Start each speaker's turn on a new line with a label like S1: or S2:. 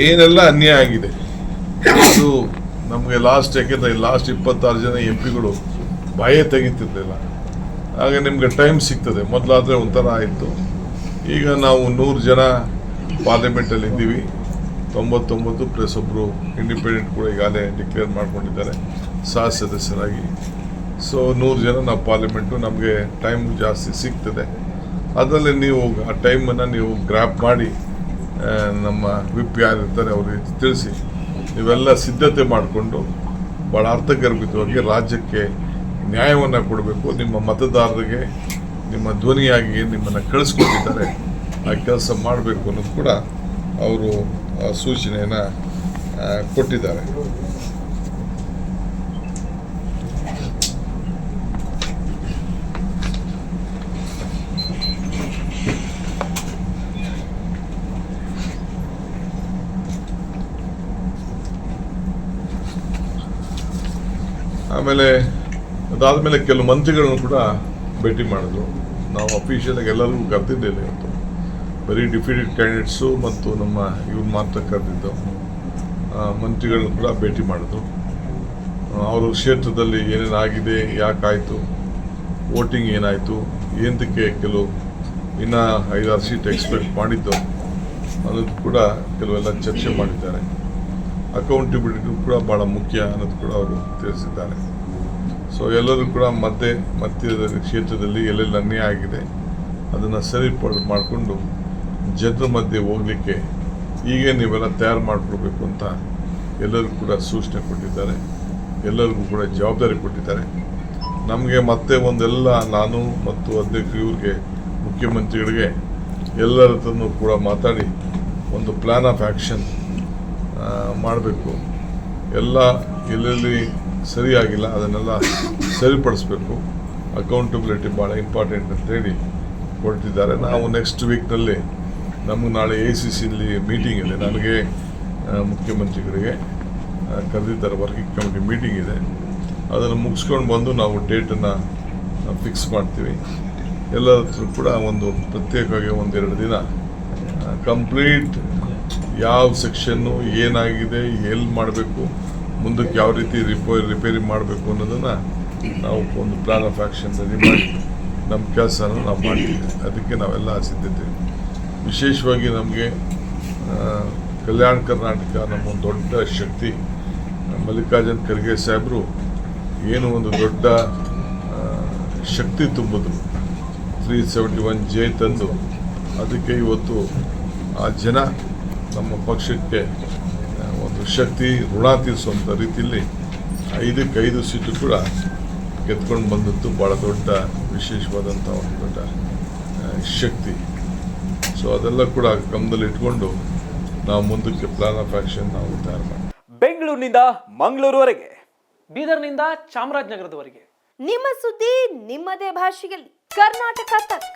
S1: ಏನೆಲ್ಲ ಅನ್ಯಾಯ ಆಗಿದೆ? ಇದು ನಮಗೆ ಲಾಸ್ಟ್ ಯಾಕೆಂದ್ರೆ ಲಾಸ್ಟ್ ಇಪ್ಪತ್ತಾರು ಜನ ಎಂ ಪಿಗಳು ಬಾಯೇ ತೆಗಿತಿರ್ಲಿಲ್ಲ. ಆಗ ನಿಮಗೆ ಟೈಮ್ ಸಿಗ್ತದೆ. ಮೊದಲಾದರೆ ಒಂಥರ ಆಯಿತು. ಈಗ ನಾವು ನೂರು ಜನ ಪಾರ್ಲಿಮೆಂಟಲ್ಲಿ ಇದ್ದೀವಿ. ತೊಂಬತ್ತೊಂಬತ್ತು ಪ್ಲಸ್ ಒಬ್ಬರು ಇಂಡಿಪೆಂಡೆಂಟ್ ಕೂಡ ಈಗಾಗಲೇ ಡಿಕ್ಲೇರ್ ಮಾಡ್ಕೊಂಡಿದ್ದಾರೆ, ಸಹ ಸದಸ್ಯರಾಗಿ. ಸೊ ನೂರು ಜನ ನಾವು ಪಾರ್ಲಿಮೆಂಟು ನಮಗೆ ಟೈಮ್ ಜಾಸ್ತಿ ಸಿಗ್ತದೆ. ಅದರಲ್ಲಿ ನೀವು ಆ ಟೈಮನ್ನು ನೀವು ಗ್ರ್ಯಾಪ್ ಮಾಡಿ ನಮ್ಮ ವಿಪ್ ಯಾರಿರ್ತಾರೆ ಅವರಿಗೆ ತಿಳಿಸಿ. ಇವೆಲ್ಲ ಸಿದ್ಧತೆ ಮಾಡಿಕೊಂಡು ಭಾಳ ಅರ್ಥಗರ್ಭಿತವಾಗಿ ರಾಜ್ಯಕ್ಕೆ ನ್ಯಾಯವನ್ನು ಕೊಡಬೇಕು. ನಿಮ್ಮ ಮತದಾರರಿಗೆ, ನಿಮ್ಮ ಧ್ವನಿಯಾಗಿ ನಿಮ್ಮನ್ನು ಕಳಿಸ್ಕೊಟ್ಟಿದ್ದಾರೆ. ಆ ಕೆಲಸ ಮಾಡಬೇಕು ಅನ್ನೋದು ಕೂಡ ಅವರು ಸೂಚನೆಯನ್ನು ಕೊಟ್ಟಿದ್ದಾರೆ. ಆಮೇಲೆ ಅದಾದ ಮೇಲೆ ಕೆಲವು ಮಂತ್ರಿಗಳನ್ನು ಕೂಡ ಭೇಟಿ ಮಾಡಿದ್ರು. ನಾವು ಅಫಿಷಿಯಲಾಗಿ ಎಲ್ಲರಿಗೂ ಕರೆದಿದ್ದೇನೆ ಇವತ್ತು. ಬರೀ ಡಿಫಿಡೆಡ್ ಕ್ಯಾಂಡಿಡೇಟ್ಸು ಮತ್ತು ನಮ್ಮ ಇವ್ರು ಮಾತ್ರ ಕರೆದಿದ್ದು. ಮಂತ್ರಿಗಳನ್ನು ಕೂಡ ಭೇಟಿ ಮಾಡಿದ್ರು. ಅವರ ಕ್ಷೇತ್ರದಲ್ಲಿ ಏನೇನು ಆಗಿದೆ, ಯಾಕಾಯಿತು, ವೋಟಿಂಗ್ ಏನಾಯಿತು ಏನಕ್ಕೆ ಕೆಲವು ಇನ್ನೂ ಐದಾರು ಸೀಟ್ ಎಕ್ಸ್ಪೆಕ್ಟ್ ಮಾಡಿದ್ದು ಅನ್ನೋದು ಕೂಡ ಕೆಲವೆಲ್ಲ ಚರ್ಚೆ ಮಾಡಿದ್ದಾರೆ. ಅಕೌಂಟಬಿಲಿಟಿ ಕೂಡ ಭಾಳ ಮುಖ್ಯ ಅನ್ನೋದು ಕೂಡ ಅವರು ತಿಳಿಸಿದ್ದಾರೆ. ಸೊ ಎಲ್ಲರೂ ಕೂಡ ಮತ್ತೆ ಮಧ್ಯದ ಕ್ಷೇತ್ರದಲ್ಲಿ ಎಲ್ಲೆಲ್ಲಿ ಅನ್ಯಾಯ ಆಗಿದೆ, ಅದನ್ನು ಸರಿ ಮಾಡಿಕೊಂಡು ಜನರ ಮಧ್ಯೆ ಹೋಗಲಿಕ್ಕೆ ಹೀಗೆ ನೀವೆಲ್ಲ ತಯಾರು ಮಾಡಿಕೊಡ್ಬೇಕು ಅಂತ ಎಲ್ಲರೂ ಕೂಡ ಸೂಚನೆ ಕೊಟ್ಟಿದ್ದಾರೆ. ಎಲ್ಲರಿಗೂ ಕೂಡ ಜವಾಬ್ದಾರಿ ಕೊಟ್ಟಿದ್ದಾರೆ. ನಮಗೆ ಮತ್ತೆ ಒಂದೆಲ್ಲ ನಾನು ಮತ್ತು ಅಧ್ಯಕ್ಷರು ಇವ್ರಿಗೆ, ಮುಖ್ಯಮಂತ್ರಿಗಳಿಗೆ ಎಲ್ಲರ ಕೂಡ ಮಾತಾಡಿ ಒಂದು ಪ್ಲ್ಯಾನ್ ಆಫ್ ಆ್ಯಕ್ಷನ್ ಮಾಡಬೇಕು. ಎಲ್ಲ ಎಲ್ಲೆಲ್ಲಿ ಸರಿಯಾಗಿಲ್ಲ, ಅದನ್ನೆಲ್ಲ ಸರಿಪಡಿಸ್ಬೇಕು. ಅಕೌಂಟಬಿಲಿಟಿ ಭಾಳ ಇಂಪಾರ್ಟೆಂಟ್ ಅಂತೇಳಿ ಕೊಡ್ತಿದ್ದಾರೆ ನಾವು ನೆಕ್ಸ್ಟ್ ವೀಕ್ನಲ್ಲಿ ನಮಗೆ ನಾಳೆ ಎ ಸಿ ಸಿಲಿ ಮೀಟಿಂಗ್ ಇದೆ. ನನಗೆ ಮುಖ್ಯಮಂತ್ರಿಗಳಿಗೆ ಕರೆದಿದ್ದಾರೆ ವರ್ಕಿಂಗ್ ಕಮಿಟಿ ಮೀಟಿಂಗ್ ಇದೆ. ಅದನ್ನು ಮುಗಿಸ್ಕೊಂಡು ಬಂದು ನಾವು ಡೇಟನ್ನು ಫಿಕ್ಸ್ ಮಾಡ್ತೀವಿ. ಎಲ್ಲರ ಹತ್ರ ಕೂಡ ಒಂದು ಪ್ರತ್ಯೇಕವಾಗಿ ಒಂದೆರಡು ದಿನ ಕಂಪ್ಲೀಟ್ ಯಾವ ಸೆಕ್ಷನ್ನು ಏನಾಗಿದೆ, ಎಲ್ಲಿ ಮಾಡಬೇಕು, ಮುಂದಕ್ಕೆ ಯಾವ ರೀತಿ ರಿಪೋ, ರಿಪೇರಿ ಮಾಡಬೇಕು ಅನ್ನೋದನ್ನು ನಾವು ಒಂದು ಪ್ಲಾನ್ ಆಫ್ ಆ್ಯಕ್ಷನ್ ರೆಡಿ ಮಾಡಿ, ನಮ್ಮ ಕೆಲಸನ ನಾವು ಮಾಡ್ತೀವಿ. ಅದಕ್ಕೆ ನಾವೆಲ್ಲ ಸಿದ್ಧತೆ ವಿಶೇಷವಾಗಿ ನಮಗೆ ಕಲ್ಯಾಣ ಕರ್ನಾಟಕ ನಮ್ಮ ಒಂದು ದೊಡ್ಡ ಶಕ್ತಿ. ಮಲ್ಲಿಕಾರ್ಜುನ್ ಖರ್ಗೆ ಸಾಹೇಬರು ಏನು ಒಂದು ದೊಡ್ಡ ಶಕ್ತಿ ತುಂಬಿದ್ರು. ತ್ರೀ ಸೆವೆಂಟಿ ಒನ್ ಜೆ ತಂದು, ಅದಕ್ಕೆ ಇವತ್ತು ಆ ಜನ ನಮ್ಮ ಪಕ್ಷಕ್ಕೆ ಆ, ಒಂದು ಶಕ್ತಿ ಋಣ ತೀರಿಸುವಂಥ ರೀತಿಯಲ್ಲಿ ಐದಕ್ಕೆ ಐದು ಸೀಟು ಕೂಡ ಗೆದ್ಕೊಂಡು ಬಂದದ್ದು ಭಾಳ ದೊಡ್ಡ ವಿಶೇಷವಾದಂಥ ಒಂದು ದೊಡ್ಡ ಶಕ್ತಿ. ಸೊ ಅದೆಲ್ಲ ಕೂಡ ಗಮನದಲ್ಲಿ ಇಟ್ಕೊಂಡು ನಾವು ಮುಂದಕ್ಕೆ ಪ್ಲಾನ್ ಆಫ್ ಆ್ಯಕ್ಷನ್ ನಾವು ತಯಾರು ಮಾಡಿ
S2: ಬೆಂಗಳೂರಿನಿಂದ ಮಂಗಳೂರುವರೆಗೆ ಬೀದರ್ನಿಂದ ಚಾಮರಾಜನಗರದವರೆಗೆ.
S3: ನಿಮ್ಮ ಸುದ್ದಿ ನಿಮ್ಮದೇ ಭಾಷೆಯಲ್ಲಿ. ಕರ್ನಾಟಕ ತಕ್.